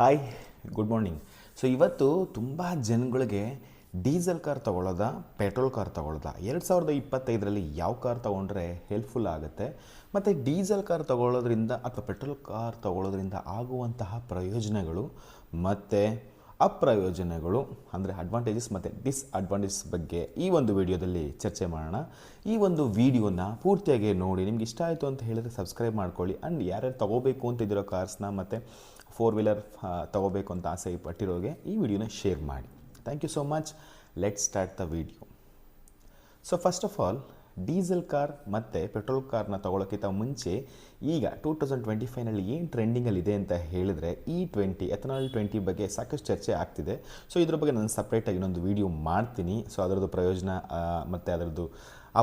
Hi good morning so ಇವತ್ತು ತುಂಬ ಜನಗಳಿಗೆ ಡೀಸೆಲ್ ಕಾರ್ ತೊಗೊಳ್ಳೋದ, ಪೆಟ್ರೋಲ್ ಕಾರ್ ತೊಗೊಳ್ಳೋದ? ಎರಡು ಸಾವಿರದ ಇಪ್ಪತ್ತೈದರಲ್ಲಿ ಯಾವ ಕಾರ್ ತೊಗೊಂಡ್ರೆ ಹೆಲ್ಪ್ಫುಲ್ ಆಗುತ್ತೆ? ಮತ್ತು ಡೀಸೆಲ್ ಕಾರ್ ತೊಗೊಳ್ಳೋದ್ರಿಂದ ಅಥವಾ ಪೆಟ್ರೋಲ್ ಕಾರ್ ತೊಗೊಳ್ಳೋದ್ರಿಂದ ಆಗುವಂತಹ ಪ್ರಯೋಜನಗಳು ಮತ್ತು ಅಪ್ರಯೋಜನಗಳು, ಅಂದರೆ ಅಡ್ವಾಂಟೇಜಸ್ ಮತ್ತು ಡಿಸ್ಅಡ್ವಾಂಟೇಜಸ್ ಬಗ್ಗೆ ಈ ಒಂದು ವಿಡಿಯೋದಲ್ಲಿ ಚರ್ಚೆ ಮಾಡೋಣ. ಈ ಒಂದು ವಿಡಿಯೋನ ಪೂರ್ತಿಯಾಗಿ ನೋಡಿ, ನಿಮ್ಗೆ ಇಷ್ಟ ಆಯಿತು ಅಂತ ಹೇಳಿದ್ರೆ ಸಬ್ಸ್ಕ್ರೈಬ್ ಮಾಡ್ಕೊಳ್ಳಿ. ಆ್ಯಂಡ್ ಯಾರ್ಯಾರು ತೊಗೋಬೇಕು ಅಂತಿದ್ದೀರೋ ಕಾರ್ಸ್ನ ಮತ್ತು ಫೋರ್ ವೀಲರ್ ತೊಗೋಬೇಕು ಅಂತ ಆಸೆ ಪಟ್ಟಿರೋಗೆ ಈ ವಿಡಿಯೋನ ಶೇರ್ ಮಾಡಿ. Thank you so much let start the video so first of all diesel car ಮತ್ತು ಪೆಟ್ರೋಲ್ ಕಾರ್ನ ತೊಗೊಳೋಕ್ಕಿಂತ ಮುಂಚೆ ಈಗ ಟೂ ತೌಸಂಡ್ ಟ್ವೆಂಟಿ ಫೈವ್ನಲ್ಲಿ ಏನು ಟ್ರೆಂಡಿಂಗಲ್ಲಿದೆ ಅಂತ ಹೇಳಿದರೆ ಇ ಟ್ವೆಂಟಿ, ಎಥನಾಲ್ ಟ್ವೆಂಟಿ ಬಗ್ಗೆ ಸಾಕಷ್ಟು ಚರ್ಚೆ ಆಗ್ತಿದೆ. ಸೊ ಇದ್ರ ಬಗ್ಗೆ ನಾನು ಸಪ್ರೇಟಾಗಿ ಇನ್ನೊಂದು ವಿಡಿಯೋ ಮಾಡ್ತೀನಿ. ಸೊ ಅದರದ್ದು ಪ್ರಯೋಜನ ಮತ್ತು ಅದರದ್ದು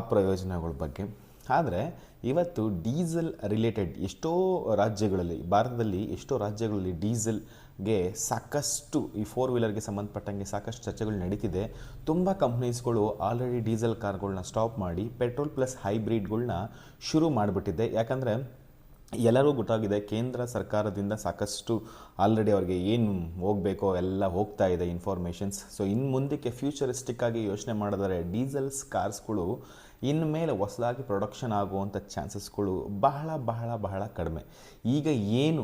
ಅಪ್ರಯೋಜನಗಳ ಬಗ್ಗೆ. ಆದರೆ ಇವತ್ತು ಡೀಸೆಲ್ ರಿಲೇಟೆಡ್ ಎಷ್ಟೋ ರಾಜ್ಯಗಳಲ್ಲಿ, ಭಾರತದಲ್ಲಿ ಎಷ್ಟೋ ರಾಜ್ಯಗಳಲ್ಲಿ ಡೀಸೆಲ್ಗೆ ಸಾಕಷ್ಟು ಈ ಫೋರ್ ವೀಲರ್ಗೆ ಸಂಬಂಧಪಟ್ಟಂಗೆ ಸಾಕಷ್ಟು ಚರ್ಚೆಗಳು ನಡೀತಿದೆ. ತುಂಬ ಕಂಪ್ನೀಸ್ಗಳು ಆಲ್ರೆಡಿ ಡೀಸೆಲ್ ಕಾರ್ಗಳನ್ನ ಸ್ಟಾಪ್ ಮಾಡಿ ಪೆಟ್ರೋಲ್ ಪ್ಲಸ್ ಹೈಬ್ರಿಡ್ಗಳನ್ನ ಶುರು ಮಾಡಿಬಿಟ್ಟಿದೆ ಯಾಕಂದರೆ ಎಲ್ಲರೂ ಗೊತ್ತಾಗಿದೆ, ಕೇಂದ್ರ ಸರ್ಕಾರದಿಂದ ಸಾಕಷ್ಟು ಆಲ್ರೆಡಿ ಅವ್ರಿಗೆ ಏನು ಹೋಗಬೇಕೋ ಎಲ್ಲ ಹೋಗ್ತಾ ಇದೆ ಇನ್ಫಾರ್ಮೇಷನ್ಸ್ ಸೊ ಇನ್ನು ಮುಂದಕ್ಕೆ ಫ್ಯೂಚರಿಸ್ಟಿಕ್ ಆಗಿ ಯೋಚನೆ ಮಾಡಿದರೆ ಡೀಸೆಲ್ಸ್ ಕಾರ್ಸ್ಗಳು ಇನ್ನು ಮೇಲೆ ಹೊಸದಾಗಿ ಪ್ರೊಡಕ್ಷನ್ ಆಗುವಂಥ ಚಾನ್ಸಸ್ಗಳು ಬಹಳ ಬಹಳ ಬಹಳ ಕಡಿಮೆ. ಈಗ ಏನು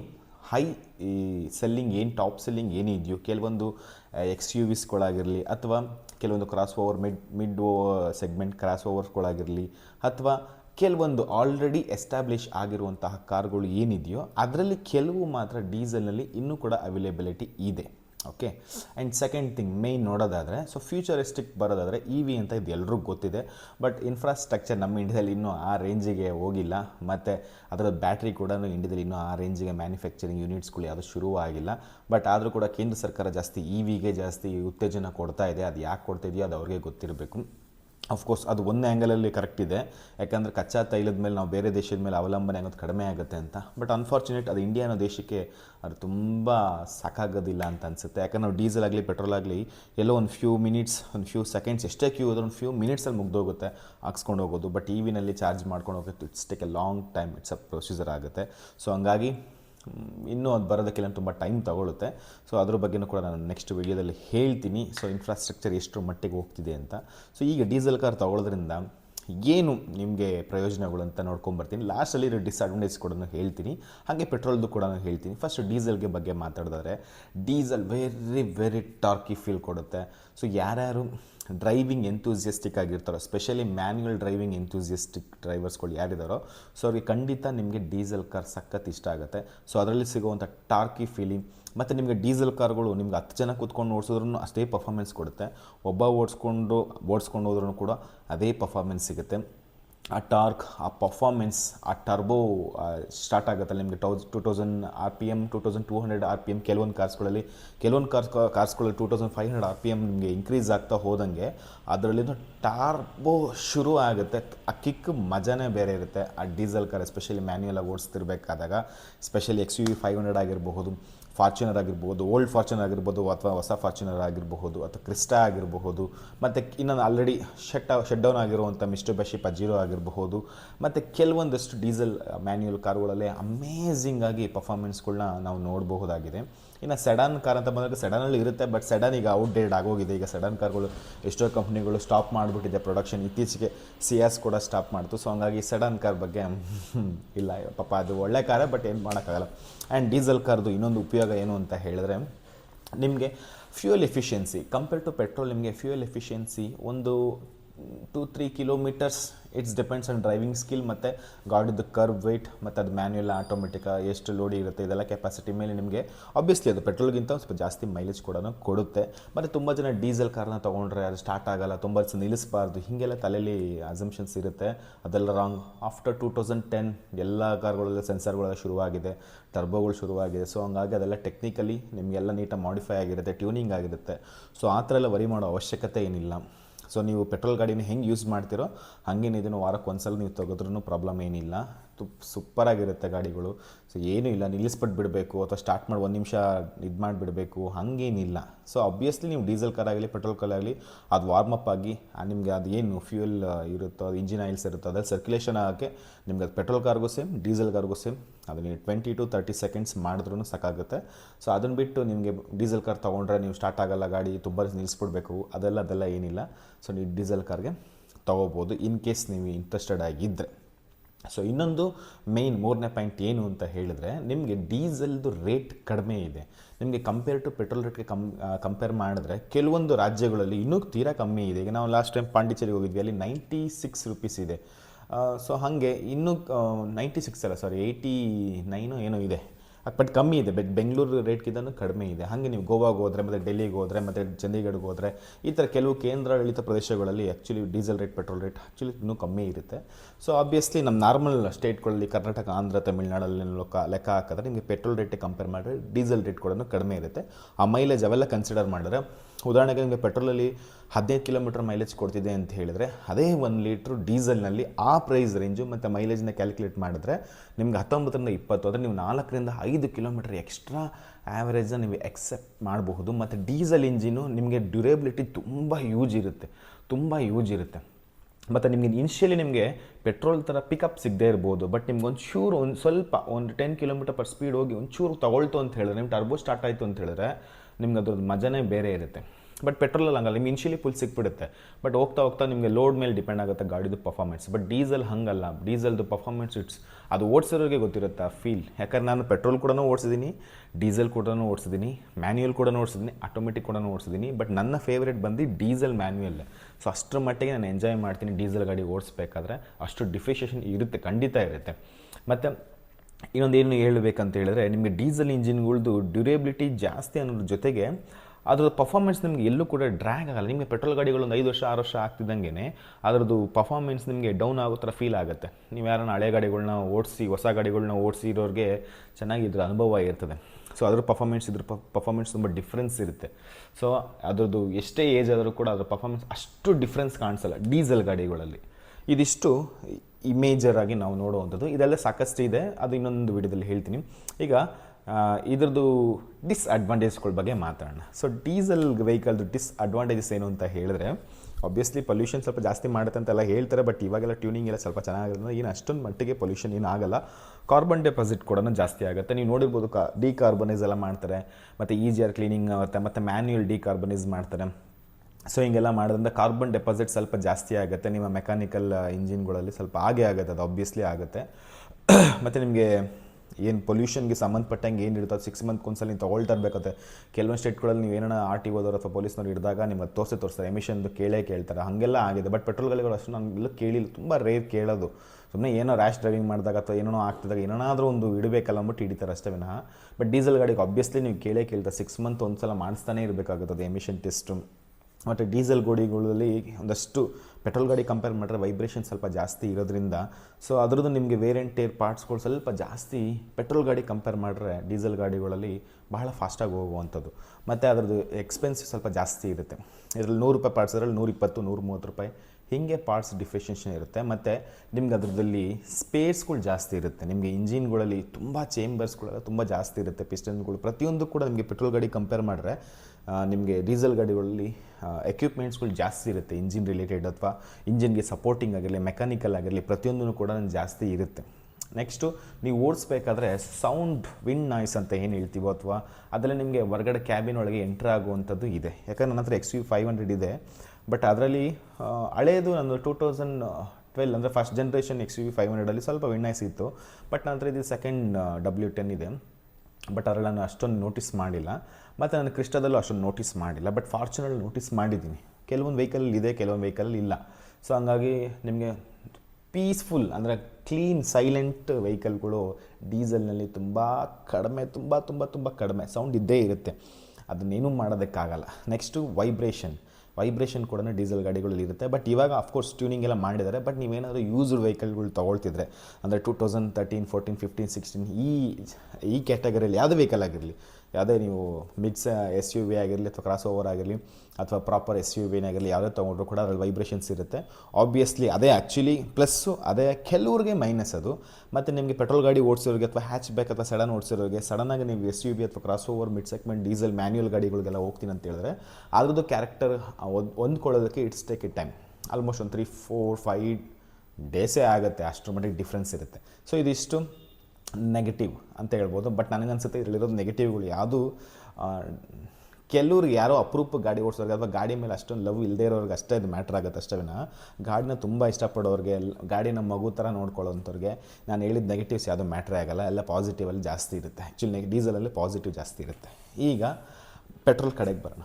ಹೈ ಸೆಲ್ಲಿಂಗ್ ಏನು ಟಾಪ್ ಸೆಲ್ಲಿಂಗ್ ಏನಿದೆಯೋ ಕೆಲವೊಂದು ಎಕ್ಸ್ ಯು ವಿಸ್ಗಳಾಗಿರಲಿ ಅಥವಾ ಕೆಲವೊಂದು cross over mid mid uh segment cross ಓವರ್ಸ್ಗಳಾಗಿರಲಿ ಅಥವಾ ಕೆಲವೊಂದು ಆಲ್ರೆಡಿ ಎಸ್ಟಾಬ್ಲಿಷ್ ಆಗಿರುವಂತಹ ಕಾರ್ಗಳು ಏನಿದೆಯೋ ಅದರಲ್ಲಿ ಕೆಲವು ಮಾತ್ರ ಡೀಸೆಲ್ನಲ್ಲಿ ಇನ್ನೂ ಕೂಡ ಅವೈಲೇಬಿಲಿಟಿ ಇದೆ. Okay and second thing main ನೋಡೋದಾದರೆ ಸೊ ಫ್ಯೂಚರಿಸ್ಟಿಕ್ ಬರೋದಾದರೆ ಇ ವಿ ಅಂತ ಇದು ಎಲ್ರಿಗೂ ಗೊತ್ತಿದೆ. ಬಟ್ ಇನ್ಫ್ರಾಸ್ಟ್ರಕ್ಚರ್ ನಮ್ಮ ಇಂಡಿಯಾದಲ್ಲಿ ಇನ್ನೂ ಆ ರೇಂಜಿಗೆ ಹೋಗಿಲ್ಲ. ಮತ್ತು ಅದರ ಬ್ಯಾಟ್ರಿ ಕೂಡ ಇಂಡಿಯಾದಲ್ಲಿ ಇನ್ನೂ ಆ ರೇಂಜಿಗೆ ಮ್ಯಾನುಫ್ಯಾಕ್ಚರಿಂಗ್ ಯೂನಿಟ್ಸ್ಗಳು ಯಾವುದು ಶುರು ಆಗಿಲ್ಲ. ಬಟ್ ಆದರೂ ಕೂಡ ಕೇಂದ್ರ ಸರ್ಕಾರ ಜಾಸ್ತಿ ಇ ವಿಗೆ ಜಾಸ್ತಿ ಉತ್ತೇಜನ ಕೊಡ್ತಾ ಇದೆ. ಅದು ಯಾಕೆ ಕೊಡ್ತಾ ಇದೆಯೋ ಅದು ಅವ್ರಿಗೆ ಗೊತ್ತಿರಬೇಕು. ಅಫ್ಕೋರ್ಸ್ ಅದು ಒಂದು ಆ್ಯಂಗಲಲ್ಲಿ ಕರೆಕ್ಟ್ ಇದೆ. ಯಾಕಂದರೆ ಕಚ್ಚಾ ತೈಲದ ಮೇಲೆ ನಾವು ಬೇರೆ ದೇಶದ ಮೇಲೆ ಅವಲಂಬನೆ ಆಗೋದು ಕಡಿಮೆ ಆಗುತ್ತೆ ಅಂತ. ಬಟ್ ಅನ್ಫಾರ್ಚುನೇಟ್ ಅದು ಇಂಡಿಯಾ ಅನ್ನೋ ದೇಶಕ್ಕೆ ಅದು ತುಂಬ ಸಾಕಾಗೋದಿಲ್ಲ ಅಂತ ಅನಿಸುತ್ತೆ. ಯಾಕಂದ್ರೆ ನಾವು ಡೀಸೆಲ್ ಆಗಲಿ ಪೆಟ್ರೋಲ್ ಆಗಲಿ ಎಲ್ಲೋ ಒಂದು ಫ್ಯೂ ಮಿನಿಟ್ಸ್ ಒಂದು ಫ್ಯೂ ಸೆಕೆಂಡ್ಸ್ ಎಷ್ಟೇ ಕ್ಯೂ ಹೋದ್ರೆ ಒಂದು ಫ್ಯೂ ಮಿನಿಟ್ಸಲ್ಲಿ ಮುಗ್ದೋಗುತ್ತೆ, ಹಾಕ್ಸ್ಕೊಂಡು ಹೋಗೋದು. ಬಟ್ ಟಿ ವಿನಲ್ಲಿ ಚಾರ್ಜ್ ಮಾಡ್ಕೊಂಡು ಹೋಗೋದು it's take a long time it's uh procedure ಆಗುತ್ತೆ. ಸೊ ಹಂಗಾಗಿ ಇನ್ನೂ ಅದು ಬರೋದಕ್ಕೆಲ್ಲ ತುಂಬ ಟೈಮ್ ತಗೊಳುತ್ತೆ. ಸೊ ಅದ್ರ ಬಗ್ಗೆನೂ ಕೂಡ ನಾನು ನೆಕ್ಸ್ಟ್ ವೀಡಿಯೋದಲ್ಲಿ ಹೇಳ್ತೀನಿ. ಸೊ ಇನ್ಫ್ರಾಸ್ಟ್ರಕ್ಚರ್ ಎಷ್ಟು ಮಟ್ಟಿಗೆ ಹೋಗ್ತಿದೆ ಅಂತ. ಸೊ ಈಗ ಡೀಸೆಲ್ ಕಾರ್ ತೊಗೊಳೋದ್ರಿಂದ ಏನು ನಿಮಗೆ ಪ್ರಯೋಜನಗಳು ಅಂತ ನೋಡ್ಕೊಂಬರ್ತೀನಿ ಲಾಸ್ಟಲ್ಲಿ ಇರೋ ಡಿಸ್ಅಡ್ವಾಂಟೇಜ್ ಕೂಡ ಹೇಳ್ತೀನಿ. ಹಾಗೆ ಪೆಟ್ರೋಲ್ದು ಕೂಡ ಹೇಳ್ತೀನಿ. ಫಸ್ಟ್ ಡೀಸೆಲ್ಗೆ ಬಗ್ಗೆ ಮಾತಾಡಿದ್ರೆ diesel very very torquey feel ಕೊಡುತ್ತೆ. ಸೊ ಯಾರ್ಯಾರು ಡ್ರೈವಿಂಗ್ ಎಂಥೂಸಿಯಸ್ಟಿಕ್ ಆಗಿರ್ತಾರೋ ಸ್ಪೆಷಲಿ ಮ್ಯಾನ್ಯುಯಲ್ ಡ್ರೈವಿಂಗ್ ಎಂತೂಸಿಯಸ್ಟಿಕ್ ಡ್ರೈವರ್ಸ್ಗಳು ಯಾರಿದ್ದಾರೋ ಸೊ ಅವ್ರಿಗೆ ಖಂಡಿತ ನಿಮಗೆ ಡೀಸೆಲ್ ಕಾರ್ ಸಖತ್ ಇಷ್ಟ ಆಗುತ್ತೆ. ಸೊ ಅದರಲ್ಲಿ ಸಿಗುವಂಥ ಟಾರ್ಕಿ ಫೀಲಿಂಗ್ ಮತ್ತು ನಿಮಗೆ ಡೀಸೆಲ್ ಕಾರ್ಗಳು ನಿಮ್ಗೆ ಹತ್ತು ಜನ ಕೂತ್ಕೊಂಡು ಓಡಿಸಿದ್ರೂ ಅಷ್ಟೇ ಪರ್ಫಾರ್ಮೆನ್ಸ್ ಕೊಡುತ್ತೆ. ಒಬ್ಬ ಓಡಿಸ್ಕೊಂಡು ಓಡಿಸ್ಕೊಂಡು ಹೋದ್ರೂ ಕೂಡ ಅದೇ ಪರ್ಫಾರ್ಮೆನ್ಸ್ ಸಿಗುತ್ತೆ. ಆ ಟಾರ್ಕ್ ಆ ಪರ್ಫಾರ್ಮೆನ್ಸ್ ಆ ಟರ್ಬೋ ಸ್ಟಾರ್ಟ್ ಆಗುತ್ತಲ್ಲ ನಿಮಗೆ tau two thousand R P M two thousand two hundred R P M ಕೆಲವೊಂದು ಕಾರ್ಸ್ಗಳಲ್ಲಿ ಕೆಲವೊಂದು cars ಕಾರ್ಸ್ಗಳಲ್ಲಿ two thousand five hundred R P M ನಿಮಗೆ ಇನ್ಕ್ರೀಸ್ ಆಗ್ತಾ ಹೋದಂಗೆ ಅದರಲ್ಲಿಂದ ಟಾರ್ಬೋ ಶುರು ಆಗುತ್ತೆ. ಆ ಕಿಕ್ ಮಜಾನೇ ಬೇರೆ ಇರುತ್ತೆ. ಆ ಡೀಸೆಲ್ ಕಾರ್ ಎಸ್ಪೆಷಲಿ ಮ್ಯಾನ್ಯಲ್ ಆಗಿ ಓಡಿಸ್ತಿರ್ಬೇಕಾದಾಗ specially X U V five hundred ಆಗಿರಬಹುದು ಫಾರ್ಚುನರ್ ಆಗಿರ್ಬೋದು ಓಲ್ಡ್ ಫಾರ್ಚುನರ್ ಆಗಿರ್ಬೋದು ಅಥವಾ ಹೊಸ ಫಾರ್ಚುನರ್ ಆಗಿರಬಹುದು ಅಥವಾ ಕ್ರಿಸ್ಟಾ ಆಗಿರಬಹುದು, ಮತ್ತು ಇನ್ನೊಂದು ಆಲ್ರೆಡಿ ಶೆಟ್ ಶೆಟ್ ಡೌನ್ ಆಗಿರುವಂಥ ಮಿಸ್ಟರ್ ಬಶಿ ಪಜೀರೋ ಆಗಿರಬಹುದು, ಮತ್ತು ಕೆಲವೊಂದಷ್ಟು ಡೀಸೆಲ್ ಮ್ಯಾನ್ಯುಯಲ್ ಕಾರುಗಳಲ್ಲೇ ಅಮೇಝಿಂಗಾಗಿ ಪರ್ಫಾರ್ಮೆನ್ಸ್ಗಳನ್ನ ನಾವು ನೋಡಬಹುದಾಗಿದೆ. ಇನ್ನು ಸೆಡನ್ ಕಾರ್ ಅಂತ ಬಂದಾಗ ಸೆಡನಲ್ಲಿ ಇರುತ್ತೆ ಬಟ್ ಸೆಡನ್ ಈಗ ಔಟ್ ಡೇಟ್ ಆಗೋಗಿದೆ. ಈಗ ಸೆಡನ್ ಕಾರ್ಗಳು ಎಷ್ಟೋ ಕಂಪ್ನಿಗಳು ಸ್ಟಾಪ್ ಮಾಡಿಬಿಟ್ಟಿದೆ ಪ್ರೊಡಕ್ಷನ್ ಇತ್ತೀಚೆಗೆ ಸಿ ಎಸ್ ಕೂಡ ಸ್ಟಾಪ್ ಮಾಡ್ತು. ಸೊ ಹಂಗಾಗಿ ಸೆಡನ್ ಕಾರ್ ಬಗ್ಗೆ ಇಲ್ಲ, ಪಾಪ ಅದು ಒಳ್ಳೆ ಕಾರೇ ಬಟ್ ಏನು ಮಾಡೋಕ್ಕಾಗಲ್ಲ. ಆ್ಯಂಡ್ ಡೀಸೆಲ್ ಕಾರ್ದು ಇನ್ನೊಂದು ಉಪಯೋಗ ಏನು ಅಂತ ಹೇಳಿದ್ರೆ, ನಿಮಗೆ fuel efficiency compare to petrol ನಿಮಗೆ ಫ್ಯೂಯಲ್ ಎಫಿಷಿಯನ್ಸಿ ಒಂದು two three kilometres it's depends on driving skill ಮತ್ತು ಗಾಡಿದು ಕರ್ವ್ ವೆಯ್ಟ್ ಮತ್ತು ಅದು ಮ್ಯಾನ್ಯಲ್ ಆಟೋಮೆಟಿಕಾ ಎಷ್ಟು ಲೋಡಿ ಇರುತ್ತೆ, ಇದೆಲ್ಲ ಕೆಪಾಸಿಟಿ ಮೇಲೆ ನಿಮಗೆ ಆಬ್ವಿಯಸ್ಲಿ ಅದು ಪೆಟ್ರೋಲ್ಗಿಂತ ಸ್ವಲ್ಪ ಜಾಸ್ತಿ ಮೈಲೇಜ್ ಕೂಡ ಕೊಡುತ್ತೆ. ಮತ್ತು ತುಂಬ ಜನ ಡೀಸೆಲ್ ಕಾರ್ನ ತೊಗೊಂಡ್ರೆ ಅದು ಸ್ಟಾರ್ಟ್ ಆಗಲ್ಲ, ತುಂಬ ನಿಲ್ಲಿಸಬಾರ್ದು, ಹೀಗೆಲ್ಲ ತಲೆಯಲ್ಲಿ ಅಸಂಪ್ಷನ್ಸ್ ಇರುತ್ತೆ. ಅದೆಲ್ಲ wrong after two thousand ten ಎಲ್ಲ ಕಾರ್ಗಳೆಲ್ಲ ಸೆನ್ಸರ್ಗಳೆಲ್ಲ ಶುರುವಾಗಿದೆ ಟರ್ಬೋಗಳು ಶುರುವಾಗಿದೆ. ಸೊ ಹಂಗಾಗಿ ಅದೆಲ್ಲ ಟೆಕ್ನಿಕಲಿ ನಿಮಗೆಲ್ಲ ನೀಟಾಗಿ ಮಾಡಿಫೈ ಆಗಿರುತ್ತೆ ಟ್ಯೂನಿಂಗ್ ಆಗಿರುತ್ತೆ. ಸೊ ಆ ಥರ ಎಲ್ಲ ವರಿ ಮಾಡೋ ಅವಶ್ಯಕತೆ ಏನಿಲ್ಲ. ಸೊ ನೀವು ಪೆಟ್ರೋಲ್ ಗಾಡಿನ ಹೆಂಗೆ ಯೂಸ್ ಮಾಡ್ತೀರೋ, ಹಾಗೇನು ಇದನ್ನು ವಾರಕ್ಕೆ ಒಂದ್ಸಲ ನೀವು ತೆಗೆದ್ರೂ ಪ್ರಾಬ್ಲಮ್ ಏನಿಲ್ಲ. ಸೂಪರಾಗಿರುತ್ತೆ ಗಾಡಿಗಳು. ಸೊ ಏನೂ ಇಲ್ಲ ನಿಲ್ಲಿಸ್ಬಿಟ್ಟು ಬಿಡಬೇಕು, ಅಥವಾ ಸ್ಟಾರ್ಟ್ ಮಾಡಿ ಒಂದು ನಿಮಿಷ ಇದು ಮಾಡಿಬಿಡಬೇಕು ಹಾಗೇನಿಲ್ಲ. ಸೊ ಅಬ್ವಿಯಸ್ಲಿ ನೀವು ಡೀಸೆಲ್ ಕಾರ್ ಆಗಲಿ ಪೆಟ್ರೋಲ್ ಕಾರ್ ಆಗಲಿ, ಅದು ವಾರ್ಮ್ ಅಪ್ ಆಗಿ ನಿಮಗೆ ಅದು ಏನು ಫ್ಯೂಯಲ್ ಇರುತ್ತೋ, ಅದು ಇಂಜಿನ್ ಆಯಿಲ್ಸ್ ಇರುತ್ತೋ, ಅದ್ರಲ್ಲಿ ಸರ್ಕ್ಯುಲೇಷನ್ ಆಗೋಕ್ಕೆ ನಿಮ್ಗೆ ಅದು ಪೆಟ್ರೋಲ್ ಕಾರ್ಗೂ ಸೇಮ್ ಡೀಸೆಲ್ ಕಾರ್ಗೂ ಸೇಮ್ ಅದು ನೀವು ಟ್ವೆಂಟಿ ಟು ತರ್ಟಿ ಸೆಕೆಂಡ್ಸ್ ಮಾಡಿದ್ರೂ ಸಾಕಾಗುತ್ತೆ. ಸೊ ಅದನ್ನು ಬಿಟ್ಟು ನಿಮಗೆ ಡೀಸೆಲ್ ಕಾರ್ ತೊಗೊಂಡ್ರೆ ನೀವು ಸ್ಟಾರ್ಟ್ ಆಗೋಲ್ಲ ಗಾಡಿ, ತುಂಬ ನಿಲ್ಲಿಸ್ಬಿಡ್ಬೇಕು ಅದೆಲ್ಲ ಅದೆಲ್ಲ ಏನಿಲ್ಲ. ಸೊ ನೀವು ಡೀಸೆಲ್ ಕಾರ್ಗೆ ತೊಗೋಬೋದು ಇನ್ ಕೇಸ್ ನೀವು ಇಂಟ್ರೆಸ್ಟೆಡ್ ಆಗಿದ್ದರೆ ಸೊ ಇನ್ನೊಂದು ಮೇಯ್ನ್ ಮೂರನೇ ಪಾಯಿಂಟ್ ಏನು ಅಂತ ಹೇಳಿದ್ರೆ, ನಿಮಗೆ ಡೀಸೆಲ್ದು ರೇಟ್ ಕಡಿಮೆ ಇದೆ. ನಿಮಗೆ ಕಂಪೇರ್ ಟು ಪೆಟ್ರೋಲ್ ರೇಟ್ಗೆ ಕಮ್ ಕಂಪೇರ್ ಮಾಡಿದ್ರೆ ಕೆಲವೊಂದು ರಾಜ್ಯಗಳಲ್ಲಿ ಇನ್ನೂ ತೀರಾ ಕಮ್ಮಿ ಇದೆ. ಈಗ ನಾವು ಲಾಸ್ಟ್ ಟೈಮ್ ಪಾಂಡಿಚೇರಿಗೆ ಹೋಗಿದ್ವಿ, ಅಲ್ಲಿ ನೈಂಟಿ ಸಿಕ್ಸ್ ರುಪೀಸ್ ಇದೆ ಸೊ ಹಾಗೆ ಇನ್ನೂ ನೈಂಟಿ ಸಿಕ್ಸ್ ಅಲ್ಲ ಸಾರಿ ಏಯ್ಟಿ ನೈನು ಏನೋ ಇದೆ. ಬಟ್ ಕಮ್ಮಿ ಇದೆ. ಬಟ್ ಬೆಂಗಳೂರು ರೇಟ್ಗಿಂತನೂ ಕಡಿಮೆ ಇದೆ. ಹಾಗೆ ನೀವು ಗೋವಾಗೆ ಹೋದರೆ, ಮತ್ತು ಡೆಲ್ಲಿಗೆ ಹೋದರೆ, ಮತ್ತು ಚಂಡೀಗಢಗೆ ಹೋದರೆ, ಈ ಥರ ಕೆಲವು ಕೇಂದ್ರಾಡಳಿತ ಪ್ರದೇಶಗಳಲ್ಲಿ actually diesel rate petrol rate actually ಇನ್ನೂ ಕಮ್ಮಿ ಇರುತ್ತೆ. ಸೊ ಆಬ್ವಿಯಸ್ಲಿ ನಮ್ಮ ನಾರ್ಮಲ್ ಸ್ಟೇಟ್ಗಳಲ್ಲಿ ಕರ್ನಾಟಕ, ಆಂಧ್ರ, ತಮಿಳ್ನಾಡಲ್ಲಿ ಲೆಕ್ಕ ಲೆಕ್ಕ ಹಾಕಿದ್ರೆ ನಿಮಗೆ ಪೆಟ್ರೋಲ್ ರೇಟಿಗೆ ಕಂಪೇರ್ ಮಾಡಿದ್ರೆ ಡೀಸೆಲ್ ರೇಟ್ ಕೂಡ ಕಡಿಮೆ ಇರುತ್ತೆ. ಆ ಮೈಲೇಜ್ ಅವೆಲ್ಲ ಕನ್ಸಿಡರ್ ಮಾಡಿದ್ರೆ ಉದಾಹರಣೆಗೆ ನಿಮಗೆ ಪೆಟ್ರೋಲಲ್ಲಿ ಹದಿನೈದು ಕಿಲೋಮೀಟರ್ ಮೈಲೇಜ್ ಕೊಡ್ತಿದೆ ಅಂತ ಹೇಳಿದರೆ, ಅದೇ ಒಂದು ಲೀಟ್ರ್ ಡೀಸೆಲ್ನಲ್ಲಿ ಆ ಪ್ರೈಸ್ ರೇಂಜು ಮತ್ತು ಮೈಲೇಜ್ನ ಕ್ಯಾಲ್ಕುಲೇಟ್ ಮಾಡಿದ್ರೆ ನಿಮ್ಗೆ ಹತ್ತೊಂಬತ್ತರಿಂದ ಇಪ್ಪತ್ತು, ಅಂದರೆ ನೀವು ನಾಲ್ಕರಿಂದ ಐದು ಕಿಲೋಮೀಟರ್ ಎಕ್ಸ್ಟ್ರಾ ಆ್ಯಾವರೇಜನ್ನ ನೀವು ಎಕ್ಸೆಪ್ಟ್ ಮಾಡಬಹುದು. ಮತ್ತು ಡೀಸೆಲ್ ಇಂಜಿನು ನಿಮಗೆ ಡ್ಯೂರೇಬಿಲಿಟಿ ತುಂಬ ಯೂಜ್ ಇರುತ್ತೆ, ತುಂಬ ಯೂಜ್ ಇರುತ್ತೆ. ಮತ್ತು ನಿಮಗೆ ಇನಿಷಿಯಲಿ ನಿಮಗೆ ಪೆಟ್ರೋಲ್ ಥರ ಪಿಕಪ್ ಸಿಗದೇ ಇರ್ಬೋದು ಬಟ್ ನಿಮ್ಗೆ ಒಂದು ಚೂರು ಒಂದು ಸ್ವಲ್ಪ ಒಂದು ಟೆನ್ ಕಿಲೋಮೀಟರ್ ಪರ್ ಸ್ಪೀಡ್ ಹೋಗಿ ಒಂದು ಚೂರು ತಗೊಳ್ತು ಅಂತ ಹೇಳಿದ್ರೆ ನಿಮ್ಮ ಟರ್ಬೋ ಸ್ಟಾರ್ಟ್ ಆಯಿತು ಅಂತ ಹೇಳಿದ್ರೆ ನಿಮ್ಗೆ ಅದ್ರದ್ದು ಮಜಾನೇ ಬೇರೆ ಇರುತ್ತೆ. ಬಟ್ ಪೆಟ್ರೋಲಲ್ಲಿ ಹಂಗಲ್ಲ, ನಿಮ್ಗೆ ಇನ್ಶಿಯಲಿ ಫುಲ್ ಸಿಕ್ಬಿಡುತ್ತೆ. ಬಟ್ ಹೋಗ್ತಾ ಹೋಗ್ತಾ ನಿಮಗೆ ಲೋಡ್ ಮೇಲೆ ಡಿಪೆಂಡ್ ಆಗುತ್ತೆ ಗಾಡಿದು ಪರ್ಫಾರ್ಮೆನ್ಸ್ ಬಟ್ ಡೀಸೆಲ್ ಹಂಗಲ್ಲ ಡೀಸೆಲ್ದು ಪರ್ಫಾರ್ಮೆನ್ಸ್ ಇಟ್ಸ್ ಅದು ಓಡಿಸೋರಿಗೆ ಗೊತ್ತಿರುತ್ತೆ ಆ ಫೀಲ್ ಯಾಕಂದ್ರೆ ನಾನು ಪೆಟ್ರೋಲ್ ಕೂಡ ಓಡಿಸಿದ್ದೀನಿ ಡೀಸೆಲ್ ಕೂಡ ಓಡಿಸಿದ್ದೀನಿ ಮ್ಯಾನ್ಯುಯಲ್ ಕೂಡ ಓಡಿಸಿದ್ದೀನಿ ಆಟೋಮೆಟಿಕ್ ಕೂಡ ಓಡಿಸಿದ್ದೀನಿ. ಬಟ್ ನನ್ನ ಫೇವ್ರೇಟ್ ಬಂದು ಡೀಸೆಲ್ ಮ್ಯಾನ್ಯುಯಲ್ ಸೊ ಅಷ್ಟರ ಮಟ್ಟಿಗೆ ನಾನು ಎಂಜಾಯ್ ಮಾಡ್ತೀನಿ ಡೀಸೆಲ್ ಗಾಡಿ ಓಡಿಸ್ಬೇಕಾದ್ರೆ ಅಷ್ಟು ಡಿಫ್ರಿಷಿಯೇಷನ್ ಇರುತ್ತೆ, ಖಂಡಿತ ಇರುತ್ತೆ. ಮತ್ತು ಇನ್ನೊಂದು ಏನು ಹೇಳಬೇಕಂತ ಹೇಳಿದ್ರೆ, ನಿಮಗೆ ಡೀಸೆಲ್ ಇಂಜಿನ್ಗಳದ್ದು ಡ್ಯೂರೇಬಿಲಿಟಿ ಜಾಸ್ತಿ ಅನ್ನೋದ್ರ ಜೊತೆಗೆ ಅದರ ಪರ್ಫಾರ್ಮೆನ್ಸ್ ನಿಮಗೆ ಎಲ್ಲೂ ಕೂಡ ಡ್ರ್ಯಾಗ್ ಆಗಲ್ಲ. ನಿಮಗೆ ಪೆಟ್ರೋಲ್ ಗಾಡಿಗಳು ಒಂದು ಐದು ವರ್ಷ, ಆರು ವರ್ಷ ಆಗ್ತಿದ್ದಂಗೆ ಅದರದ್ದು ಪರ್ಫಾರ್ಮೆನ್ಸ್ ನಿಮಗೆ ಡೌನ್ ಆಗೋ ಥರ ಫೀಲ್ ಆಗುತ್ತೆ. ನೀವು ಯಾರನ್ನ ಹಳೆ ಗಾಡಿಗಳನ್ನ ಓಡಿಸಿ, ಹೊಸ ಗಾಡಿಗಳ್ನ ಓಡಿಸಿರೋರಿಗೆ ಚೆನ್ನಾಗಿ ಇದ್ರ ಅನುಭವ ಇರ್ತದೆ. ಸೊ ಅದ್ರ ಪರ್ಫಾರ್ಮೆನ್ಸ್ ಇದ್ರ ಪರ್ಫಾರ್ಮೆನ್ಸ್ ತುಂಬ ಡಿಫ್ರೆನ್ಸ್ ಇರುತ್ತೆ. ಸೊ ಅದರದ್ದು ಎಷ್ಟೇ ಏಜ್ ಆದರೂ ಕೂಡ ಅದರ ಪರ್ಫಾರ್ಮೆನ್ಸ್ ಅಷ್ಟು ಡಿಫ್ರೆನ್ಸ್ ಕಾಣಿಸಲ್ಲ ಡೀಸೆಲ್ ಗಾಡಿಗಳಲ್ಲಿ. ಇದಿಷ್ಟು ಇಮೇಜರ್ ಆಗಿ ನಾವು ನೋಡುವಂಥದ್ದು. ಇದೆಲ್ಲ ಸಾಕಷ್ಟು ಇದೆ. ಅದು ಇನ್ನೊಂದು ವಿಡಿಯೋದಲ್ಲಿ ಹೇಳ್ತೀನಿ. ಈಗ ಇದ್ರದ್ದು ಡಿಸ್ಅಡ್ವಾಂಟೇಜ್ಗಳ ಬಗ್ಗೆ ಮಾತಾಡೋಣ. ಸೊ ಡೀಸೆಲ್ ವೆಹಿಕಲ್ದು ಡಿಸ್ಅಡ್ವಾಂಟೇಜಸ್ ಏನು ಅಂತ ಹೇಳಿದ್ರೆ ಆಬ್ವಿಯಸ್ಲಿ ಪೊಲ್ಯೂಷನ್ ಸ್ವಲ್ಪ ಜಾಸ್ತಿ ಮಾಡುತ್ತೆ ಅಂತೆಲ್ಲ ಹೇಳ್ತಾರೆ ಬಟ್ ಇವಾಗೆಲ್ಲ ಟ್ಯೂನಿಂಗ್ ಎಲ್ಲ ಸ್ವಲ್ಪ ಚೆನ್ನಾಗಿರೋದ್ರಿಂದ ಏನು ಅಷ್ಟೊಂದು ಮಟ್ಟಿಗೆ ಪೊಲ್ಯೂಷನ್ ಏನು ಆಗಲ್ಲ. ಕಾರ್ಬನ್ ಡೆಪಾಸಿಟ್ ಕೂಡ ಜಾಸ್ತಿ ಆಗುತ್ತೆ. ನೀವು ನೋಡಿರ್ಬೋದು ಕಾ ಡಿಕಾರ್ಬನೈಸ್ ಎಲ್ಲ ಮಾಡ್ತಾರೆ, ಮತ್ತು ಈಜಿಯರ್ ಕ್ಲೀನಿಂಗ್ ಆಗುತ್ತೆ, ಮತ್ತು ಮ್ಯಾನ್ಯುಯಲ್ ಡಿಕಾರ್ಬನೈಸ್ ಮಾಡ್ತಾರೆ. ಸೊ ಹಿಂಗೆಲ್ಲ ಮಾಡೋದ್ರಿಂದ ಕಾರ್ಬನ್ ಡೆಪಾಸಿಟ್ ಸ್ವಲ್ಪ ಜಾಸ್ತಿ ಆಗುತ್ತೆ. ನಿಮ್ಮ ಮೆಕ್ಯಾನಿಕಲ್ ಇಂಜಿನ್ಗಳಲ್ಲಿ ಸ್ವಲ್ಪ ಹಾಗೆ ಆಗುತ್ತೆ. ಅದು ಆಬ್ವಿಯಸ್ಲಿ ಆಗುತ್ತೆ. ಮತ್ತು ನಿಮಗೆ ಏನು ಪೊಲ್ಯೂಷನ್ಗೆ ಸಂಬಂಧಪಟ್ಟಂಗೆ ಏನು ಇರುತ್ತೆ ಸಿಕ್ಸ್ ಮಂತ್ ಒಂದ್ಸಲ ನೀವು ತೊಗೊಳ್ತಾ ಇರಬೇಕಾಗುತ್ತೆ. ಕೆಲವೊಂದು ಸ್ಟೇಟ್ಗಳಲ್ಲಿ ನೀವು ಏನೋ ಆರ್ ಟಿ ಓದೋರು ಅಥವಾ ಪೊಲೀಸ್ನವ್ರು ಹಿಡಿದಾಗ ನಿಮ್ಮ ತೋರಿಸೆ ತೋರಿಸೇ. ತೋರಿಸ್ತಾರೆ ಎಮಿಷನ್ದು ಕೇಳೇ ಕೇಳ್ತಾರೆ. ಹಾಗೆಲ್ಲ ಆಗಿದೆ. ಬಟ್ ಪೆಟ್ರೋಲ್ ಗಾಡಿಗಳು ಅಷ್ಟು ನಾನು ಕೇಳಿಲ್ಲ. ತುಂಬ ರೇರ್ ಕೇಳೋದು. ಸುಮ್ಮನೆ ಏನೋ ರ್ಯಾಶ್ ಡ್ರೈವಿಂಗ್ ಮಾಡಿದಾಗ ಅಥವಾ ಏನೋ ಆಗ್ತಿದಾಗ ಏನಾದರೂ ಒಂದು ಇಡಬೇಕಲ್ಲ ಅಂದ್ಬಿಟ್ಟು ಹಿಡಿತಾರೆ ಅಷ್ಟೇ ವಿನಃ. ಬಟ್ ಡೀಸೆಲ್ ಗಾಡಿಗೆ ಆಬ್ವಿಯಸ್ಲಿ ನೀವು ಕೇಳೇ ಕೇಳ್ತಾರೆ. ಸಿಕ್ಸ್ ಮಂತ್ ಒಂದ್ಸಲ ಮಾಡಿಸ್ತಾನೆ ಇರಬೇಕಾಗುತ್ತದೆ ಎಮಿಷನ್ ಟೆಸ್ಟು ಮತ್ತು ಡೀಸೆಲ್ ಗೋಡಿಗಳಲ್ಲಿ ಒಂದಷ್ಟು ಪೆಟ್ರೋಲ್ ಗಾಡಿ ಕಂಪೇರ್ ಮಾಡಿದ್ರೆ ವೈಬ್ರೇಷನ್ ಸ್ವಲ್ಪ ಜಾಸ್ತಿ ಇರೋದ್ರಿಂದ. ಸೊ ಅದ್ರದ್ದು ನಿಮಗೆ ವೇರಿಯಂಟ್ ಟೇರ್ ಪಾರ್ಟ್ಸ್ಗಳು ಸ್ವಲ್ಪ ಜಾಸ್ತಿ ಪೆಟ್ರೋಲ್ ಗಾಡಿ ಕಂಪೇರ್ ಮಾಡಿದ್ರೆ ಡೀಸೆಲ್ ಗಾಡಿಗಳಲ್ಲಿ ಬಹಳ ಫಾಸ್ಟಾಗಿ ಹೋಗುವಂಥದ್ದು. ಮತ್ತು ಅದರದ್ದು ಎಕ್ಸ್ಪೆನ್ಸಿವ್ ಸ್ವಲ್ಪ ಜಾಸ್ತಿ ಇರುತ್ತೆ. ಇದರಲ್ಲಿ ನೂರು ರೂಪಾಯಿ ಪಾರ್ಟ್ಸ್ ಅದರಲ್ಲಿ ನೂರ ಇಪ್ಪತ್ತು ನೂರ ಮೂವತ್ತು ರೂಪಾಯಿ. ಹೀಗೆ ಪಾರ್ಟ್ಸ್ ಡಿಫಿಷಿಯೇಷನ್ ಇರುತ್ತೆ. ಮತ್ತು ನಿಮ್ಗೆ ಅದರದಲ್ಲಿ ಸ್ಪೇಸ್ಗಳು ಜಾಸ್ತಿ ಇರುತ್ತೆ. ನಿಮಗೆ ಇಂಜಿನ್ಗಳಲ್ಲಿ ತುಂಬ ಚೇಂಬರ್ಸ್ಗಳೆಲ್ಲ ತುಂಬ ಜಾಸ್ತಿ ಇರುತ್ತೆ. ಪಿಸ್ಟನ್ಗಳು ಪ್ರತಿಯೊಂದು ಕೂಡ ನಿಮಗೆ ಪೆಟ್ರೋಲ್ ಗಾಡಿ ಕಂಪೇರ್ ಮಾಡಿದ್ರೆ ನಿಮಗೆ ಡೀಸೆಲ್ ಗಾಡಿಗಳಲ್ಲಿ ಎಕ್ವಿಪ್ಮೆಂಟ್ಸ್ಗಳು ಜಾಸ್ತಿ ಇರುತ್ತೆ ಇಂಜಿನ್ ರಿಲೇಟೆಡ್ ಅಥವಾ ಇಂಜಿನ್ಗೆ ಸಪೋರ್ಟಿಂಗ್ ಆಗಿರಲಿ ಮೆಕ್ಯಾನಿಕಲ್ ಆಗಿರಲಿ ಪ್ರತಿಯೊಂದೂ ಕೂಡ ಜಾಸ್ತಿ ಇರುತ್ತೆ. ನೆಕ್ಸ್ಟು ನೀವು ಓಡಿಸ್ಬೇಕಾದ್ರೆ ಸೌಂಡ್ ವಿಂಡ್ ನಾಯ್ಸ್ ಅಂತ ಏನು ಹೇಳ್ತೀವೋ ಅಥವಾ ಅದರಲ್ಲಿ ನಿಮಗೆ ಹೊರಗಡೆ ಕ್ಯಾಬಿನ್ ಒಳಗೆ ಎಂಟ್ರ್ ಆಗುವಂಥದ್ದು ಇದೆ. ಯಾಕಂದ್ರೆ ನನ್ನ ಹತ್ರ ಎಕ್ಸ್ ಯು ಫೈವ್ ಹಂಡ್ರೆಡ್ ಇದೆ ಬಟ್ ಅದರಲ್ಲಿ ಹಳೇದು ನಂದು ಟೂ ತೌಸಂಡ್ ಟ್ವೆಲ್ ಅಂದರೆ first generation X U five ಹಂಡ್ರೆಡಲ್ಲಿ ಸ್ವಲ್ಪ ವಿಂಡ್ ನಾಯ್ಸ್ ಇತ್ತು ಬಟ್ ನನ್ನ ಹತ್ರ ಇದು ಸೆಕೆಂಡ್ ಡಬ್ಲ್ಯೂ ಟೆನ್ ಇದೆ ಬಟ್ ಅದರಲ್ಲಿ ನಾನು ಅಷ್ಟೊಂದು ನೋಟಿಸ್ ಮಾಡಿಲ್ಲ. ಮತ್ತು ನಾನು ಕ್ರಿಸ್ಟಾದಲ್ಲೂ ಅಷ್ಟೊಂದು ನೋಟಿಸ್ ಮಾಡಿಲ್ಲ ಬಟ್ ಫಾರ್ಚುನಲ್ಲಿ ನೋಟಿಸ್ ಮಾಡಿದ್ದೀನಿ. ಕೆಲವೊಂದು ವೆಹಿಕಲ್ ಇದೆ, ಕೆಲವೊಂದು ವೆಹಿಕಲ್ ಇಲ್ಲ. ಸೊ ಹಂಗಾಗಿ ನಿಮಗೆ ಪೀಸ್ಫುಲ್ ಅಂದರೆ ಕ್ಲೀನ್ ಸೈಲೆಂಟ್ ವೆಹಿಕಲ್ಗಳು ಡೀಸೆಲ್ನಲ್ಲಿ ತುಂಬ ಕಡಿಮೆ, ತುಂಬ ತುಂಬ ತುಂಬ ಕಡಿಮೆ ಸೌಂಡ್ ಇದ್ದೇ ಇರುತ್ತೆ. ಅದನ್ನೇನೂ ಮಾಡೋದಕ್ಕಾಗಲ್ಲ. ನೆಕ್ಸ್ಟು ವೈಬ್ರೇಷನ್ ವೈಬ್ರೇಷನ್ ಕೂಡ ಡೀಸೆಲ್ ಗಾಡಿಗಳಲ್ಲಿ ಇರುತ್ತೆ. ಬಟ್ ಇವಾಗ ಅಫ್ಕೋರ್ಸ್ ಟ್ಯೂನಿಂಗ್ ಎಲ್ಲ ಮಾಡಿದ್ದಾರೆ. ಬಟ್ ನೀವೇನಾದರೂ ಯೂಸ್ಡ್ ವೆಹಿಕಲ್ಗಳು ತೊಗೊಳ್ತಿದ್ರೆ, ಅಂದರೆ two thousand thirteen fourteen fifteen sixteen ಈ ಈ ಕ್ಯಾಟಗರಿಯಲ್ಲಿ ಯಾವುದೇ ವೆಹಿಕಲ್ ಆಗಿರಲಿ ಯಾವುದೇ ನೀವು ಮಿಡ್ಸ್ ಎಸ್ ಯು ವಿ ಆಗಿರಲಿ ಅಥವಾ ಕ್ರಾಸ್ ಓವರ್ ಆಗಿರಲಿ ಅಥವಾ ಪ್ರಾಪರ್ ಎಸ್ ಯು ವಿನೇ ಆಗಿರಲಿ ಯಾವುದೇ ತೊಗೊಂಡ್ರು ಕೂಡ ಅದರಲ್ಲಿ ವೈಬ್ರೇಷನ್ಸ್ ಇರುತ್ತೆ. ಆಬ್ವಿಯಸ್ಲಿ ಅದೇ ಆ್ಯಕ್ಚುಲಿ ಪ್ಲಸ್ಸು ಅದೇ ಕೆಲವ್ರಿಗೆ ಮೈನಸ್ ಅದು. ಮತ್ತು ನಿಮಗೆ ಪೆಟ್ರೋಲ್ ಗಾಡಿ ಓಡಿಸೋರಿಗೆ ಅಥವಾ ಹ್ಯಾಚ್ ಬ್ಯಾಕ್ ಅಥವಾ ಸಡನ್ ಓಡಿಸಿರೋರಿಗೆ ಸಡನ್ನಾಗಿ ನೀವು ಎಸ್ ಯು ವಿ ಅಥವಾ cross over mid segment diesel manual ಗಾಡಿಗಳಿಗೆಲ್ಲ ಹೋಗ್ತೀನಿ ಅಂತ ಹೇಳಿದ್ರೆ ಅದ್ರದ್ದು character ಹೊಂದ್ಕೊಳ್ಳೋದಕ್ಕೆ it's take it time almost ಒಂದು ತ್ರೀ ಫೋರ್ ಫೈವ್ ಡೇಸೇ ಆಗುತ್ತೆ. ಅಷ್ಟರ ಮಟ್ಟಿಗೆ ಡಿಫ್ರೆನ್ಸ್ ಇರುತ್ತೆ. ಸೊ ಇದಿಷ್ಟು. ನೆಗೆಟಿವ್ ಅಂತ ಹೇಳ್ಬೋದು. ಬಟ್ ನನಗನ್ಸುತ್ತೆ ಇದರಲ್ಲಿರೋದು ನೆಗೆಟಿವ್ಗಳು ಯಾವುದು? ಕೆಲವ್ರಿಗೆ ಯಾರೋ ಅಪರೂಪ ಗಾಡಿ ಓಡಿಸೋರಿಗೆ ಅಥವಾ ಗಾಡಿ ಮೇಲೆ ಅಷ್ಟೊಂದು ಲವ್ ಇಲ್ಲದೇ ಇರೋರಿಗೆ ಅಷ್ಟೇ ಇದು ಮ್ಯಾಟ್ರ್ ಆಗುತ್ತೆ ಅಷ್ಟೇ ಗಾಡಿನ ತುಂಬ ಇಷ್ಟಪಡೋರಿಗೆ ಗಾಡಿನ ಮಗು ಥರ ನೋಡ್ಕೊಳ್ಳೋಂಥವ್ರಿಗೆ ನಾನು ಹೇಳಿದ ನೆಗೆಟಿವ್ಸ್ ಯಾವುದು ಮ್ಯಾಟ್ರೇ ಆಗಲ್ಲ. ಎಲ್ಲ ಪಾಸಿಟಿವಲ್ಲಿ ಜಾಸ್ತಿ ಇರುತ್ತೆ. ಆ್ಯಕ್ಚುಲಿ ಡೀಸಲಲ್ಲಿ ಪಾಸಿಟಿವ್ ಜಾಸ್ತಿ ಇರುತ್ತೆ. ಈಗ ಪೆಟ್ರೋಲ್ ಕಡೆಗೆ ಬರೋಣ.